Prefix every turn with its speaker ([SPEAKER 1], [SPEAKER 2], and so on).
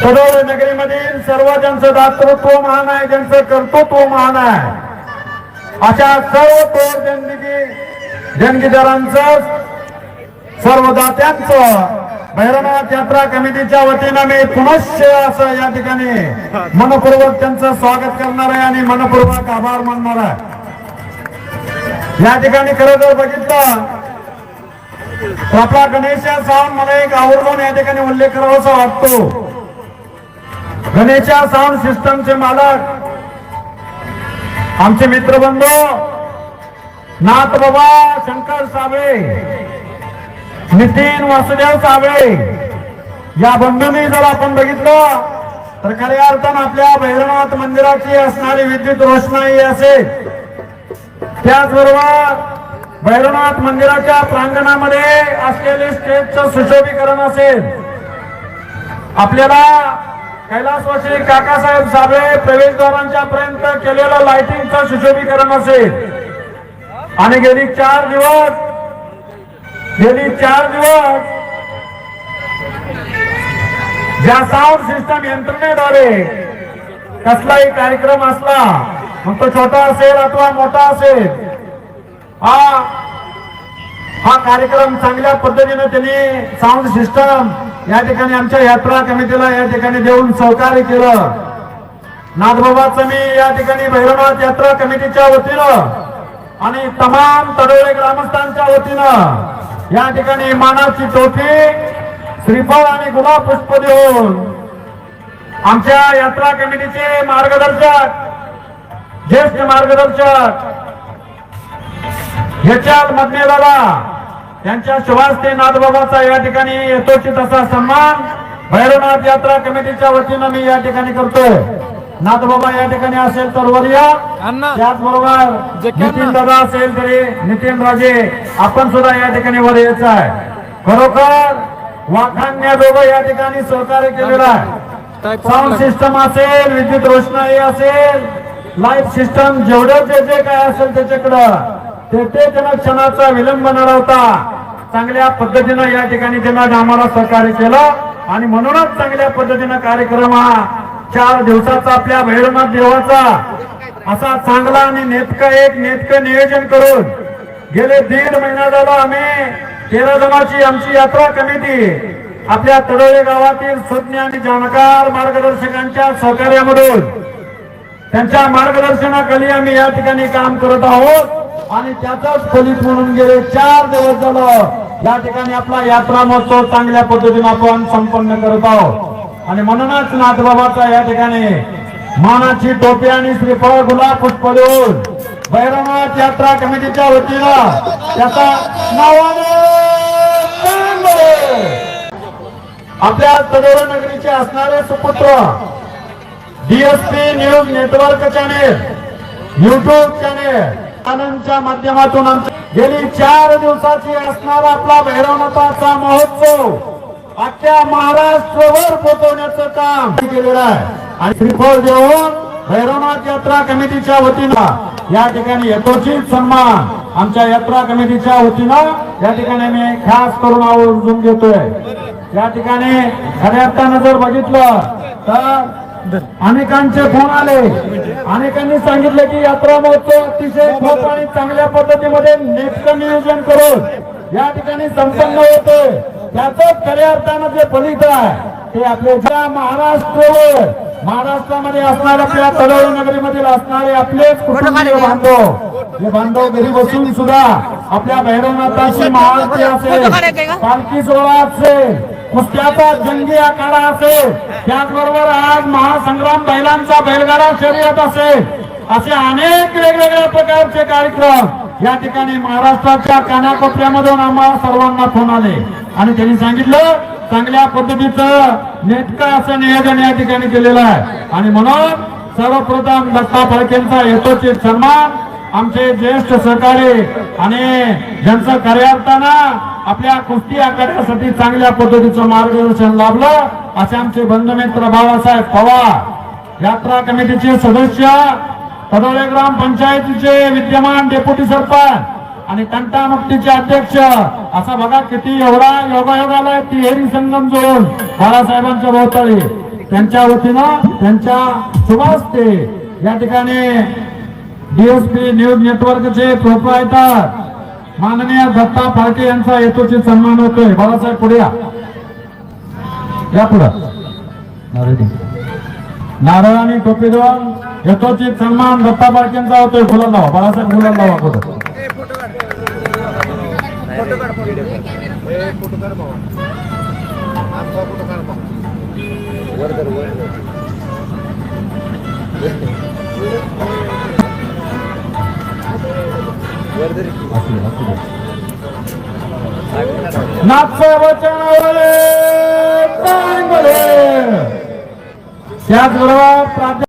[SPEAKER 1] सदोर नगरीमधील सर्व ज्यांचं दातृत्व महान आहे ज्यांचं कर्तृत्व महान आहे अशा सर्व थोर जनगी जनगीदारांचं सर्व दात्यांचं भैरवनाथ यात्रा कमिटीच्या वतीनं मी पुनश्च असं या ठिकाणी मनपूर्वक त्यांचं स्वागत करणार आहे आणि मनपूर्वक आभार मानणार आहे. या ठिकाणी खरं जर बघितलं आपला गणेश मला एक आवर्जून या ठिकाणी उल्लेख करावासा वाटतो. गणेशा साऊंड सिस्टमचे मालक आमचे मित्रबंधू नाथ बाबा शंकर साबळे नितीन वासुदेव साबळे या बंधूंनी जर आपण बघितलं तर खऱ्या अर्थानं आपल्या भैरवनाथ मंदिराची असणारी विद्युत रोषणाई असेल. त्याचबरोबर भैरवनाथ मंदिराच्या प्रांगणामध्ये असलेले स्टेजचं सुशोभीकरण असेल. आपल्याला कैलासवासी काकासाहेब साबळे प्रवेशद्वारांच्या पर्यंत केलेलं लाइटिंगचं सुशोभीकरण असेल. आणि गेली चार दिवस गेली चार दिवस ज्या साऊंड सिस्टम यंत्रणेद्वारे कसलाही कार्यक्रम असला मग तो छोटा असेल अथवा मोठा असेल हा. हा कार्यक्रम चांगल्या पद्धतीने त्यांनी साऊंड सिस्टम या ठिकाणी आमच्या यात्रा कमिटीला या ठिकाणी देऊन सहकार्य केलं. नाथबाबाचं मी या ठिकाणी भैरवनाथ यात्रा कमिटीच्या वतीनं आणि तमाम तडोळे ग्रामस्थांच्या वतीनं या ठिकाणी मानाची टोपी श्रीफळ आणि गुलाब पुष्प देऊन आमच्या यात्रा कमिटीचे मार्गदर्शक ज्येष्ठ मार्गदर्शक ह्याच्यात मधनेदादा त्यांच्या शुभास्ते नाथबाबाचा या ठिकाणी यथोचित असा सन्मान. भैरवनाथ यात्रा कमिटीच्या वतीनं मी या ठिकाणी करतोय नाथबाबा या ठिकाणी असेल तर वर या
[SPEAKER 2] अण्णा.
[SPEAKER 1] त्याचबरोबर नितीन. दादा असेल तरी नितीन राजे आपण सुद्धा या ठिकाणी वर यायचं आहे. खरोखर वाखाणण्याजोगं या ठिकाणी सहकार्य केलेलं आहे. साऊंड सिस्टम असेल विद्युत रोषणाई असेल लाइट सिस्टम जेवढं जे जे काय असेल त्याच्याकडं. ते ते त्यांना क्षणाचा विलंब न लावता चांगल्या पद्धतीनं या ठिकाणी त्यांना आम्हाला सहकार्य केलं. आणि म्हणूनच चांगल्या पद्धतीनं कार्यक्रम हा चार दिवसाचा आपल्या भैरवनाथ देवाचा असा चांगला आणि नेटकं एक नेतकं नियोजन करून गेले दीड महिना झाला आम्ही तेरा जणांची आमची यात्रा कमिटी आपल्या तडोळे गावातील सुज्ञ आणि जाणकार मार्गदर्शकांच्या सहकार्यामधून त्यांच्या मार्गदर्शनाखाली आम्ही या ठिकाणी काम करत आहोत. आणि त्याचाच फलित म्हणून गेले. चार दिवस झालं. या ठिकाणी आपला यात्रा महोत्सव चांगल्या पद्धतीने आपण संपन्न करत आहोत. आणि म्हणूनच नाथबाबाचा या ठिकाणी मानाची टोपी आणि श्रीफळ गुलाब पुष्प देऊन भैरवनाथ यात्रा कमिटीच्या वतीनं त्याचा नावाने आपल्या तडोरा नगरीचे असणारे सुपुत्र DSP news network channel YouTube channel आनंदच्या माध्यमातून गेली चार दिवसाची असणारा आपला भैरवनाथाचा महोत्सव. अख्ख्या महाराष्ट्रभर पोहोचवण्याचं काम केलेलं आहे. आणि श्रीफळ देऊन भैरवनाथ यात्रा कमिटीच्या वतीनं या ठिकाणी यथोचित सन्मान आमच्या यात्रा कमिटीच्या वतीनं या ठिकाणी मी खास करून आवर्जून घेतोय. या ठिकाणी खऱ्या अर्थानं जर बघितलं तर अनेकांचे फोन आले. अनेकांनी सांगितलं की यात्रा महोत्सव अतिशय खूप आणि चांगल्या पद्धतीमध्ये नेटकं नियोजन करून या ठिकाणी संपन्न होतोय. त्याच खऱ्या अर्थानं जे फलित आहे ते आपले ज्या महाराष्ट्रावर महाराष्ट्रामध्ये असणाऱ्या आपल्या तळवळी नगरीमधील असणारे आपलेच कुटुंबीय बांधव हे बांधव घरी बसून सुद्धा आपल्या भैरवनाथाची महाआरती असेल पालखी सोहळा असेल कुस्त्याचा जंगी आखाडा असेल त्याचबरोबर आज महासंग्राम बैलांचा बैलगाडा शर्यत असेल असे अनेक वेगवेगळ्या प्रकारचे कार्यक्रम या ठिकाणी महाराष्ट्राच्या कानाकोपऱ्यामधून आम्हाला सर्वांना फोन आले. आणि त्यांनी सांगितलं चांगल्या पद्धतीचं नेटकं असं नियोजन या ठिकाणी केलेलं आहे. आणि म्हणून सर्वप्रथम दत्ता फडकेंचा यथोचित सन्मान आमचे ज्येष्ठ सहकारी आणि ज्यांचं कार्यार्थाना आपल्या कुस्ती आखाड्यासाठी चांगल्या पद्धतीचं मार्गदर्शन लाभलं. असे आमचे बंधुमित्र बाळासाहेब पवार यात्रा कमिटीचे सदस्य तडोळे ग्राम पंचायतीचे विद्यमान डेप्युटी सरपंच आणि कंटामुक्तीचे अध्यक्ष असा बघा किती एवढा योगायोगाला तिहेरी संगम जोडून बाळासाहेबांच्या भोवताळी त्यांच्या वतीनं त्यांच्या शुभास्ते या ठिकाणी डीएसपी न्यूज नेटवर्कचे प्रोप्रायटर माननीय दत्ता फाळके यांचा हेतूचित सन्मान होतोय. बाळासाहेब पुढे या पुढं. नारळ आणि टोपी देऊन यथोचित सन्मान दत्ता फाळकेंचा होतोय फुलं बाळासाहेब फुलं कुठं नाथ साहेबाच्या नावाने त्याचबरोबर प्राध्यापक